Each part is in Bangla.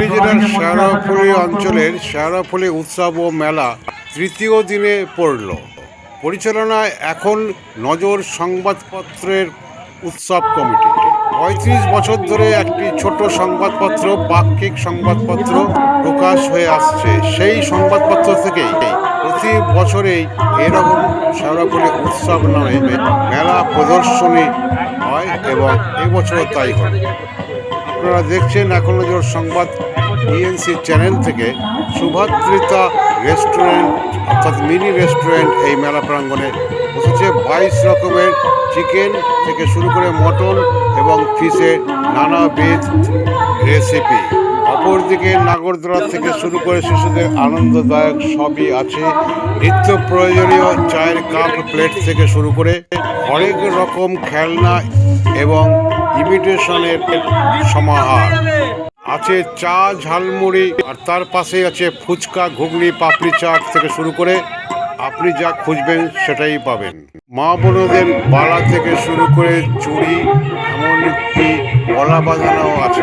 হুগলি জেলার শেয়ারাফুলি অঞ্চলের শেয়ারাফুলি উৎসব ও মেলা তৃতীয় দিনে পড়ল। পরিচালনায় এখন নজর সংবাদপত্রের উৎসব কমিটি। পঁয়ত্রিশ বছর ধরে একটি ছোট সংবাদপত্র বাক্যিক সংবাদপত্র প্রকাশ হয়ে আসছে। সেই সংবাদপত্র থেকেই প্রতি বছরেই এরকম শেয়ারাফুলি উৎসব নামে মেলা প্রদর্শনী হয় এবং এবছরও তাই হবে। আপনারা দেখছেন এখন নজর সংবাদ ইএনসি চ্যানেল থেকে সুভাদ্রিতা রেস্টুরেন্ট অর্থাৎ মিনি রেস্টুরেন্ট এই মেলা প্রাঙ্গণে বসেছে বাইশ রকমের চিকেন থেকে শুরু করে মটন এবং ফিশের নানাবিধ রেসিপি অপরদিকে নাগরদোলা থেকে শুরু করে শিশুদের আনন্দদায়ক সবই আছে। নিত্য প্রয়োজনীয় চায়ের কাপ প্লেট থেকে শুরু করে অনেক রকম খেলনা এবং ইমিটেশনের সমাহার আছে চা, ঝালমুড়ি, আর তার পাশে আছে ফুচকা, ঘুগনি, পাপড়ি চাট থেকে শুরু করে আপনি যা খুঁজবেন সেটাই পাবেন। মা বোনদের বালা থেকে শুরু করে চুড়ি, এমনকি বলা বাজানো আছে।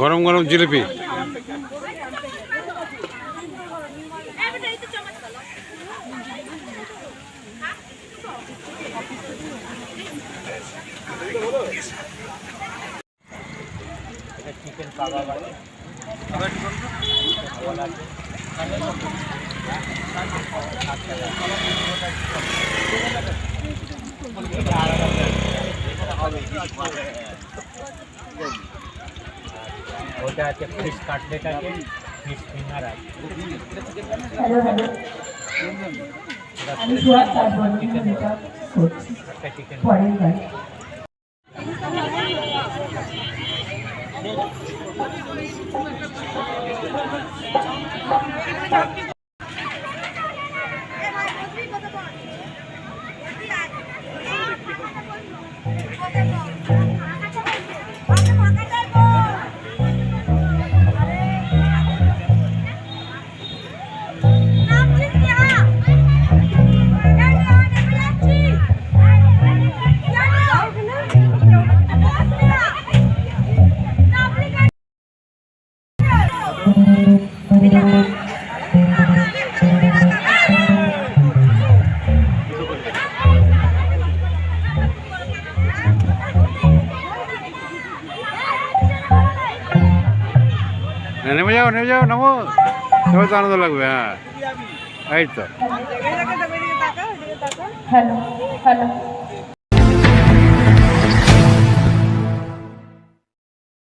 গরম গরম জিলিপি। ওটা আছে ফিশ কাটলেট আছে ফিশ ফিঙ্গার আছে হ্যালো হ্যালো আমি সুয়াদ তারপর এটা করছি একটা চিকেন নেমে যাও নেমে যাও নামো। তবে তো আনন্দ লাগবে হ্যাঁ। এই তো। Hello hello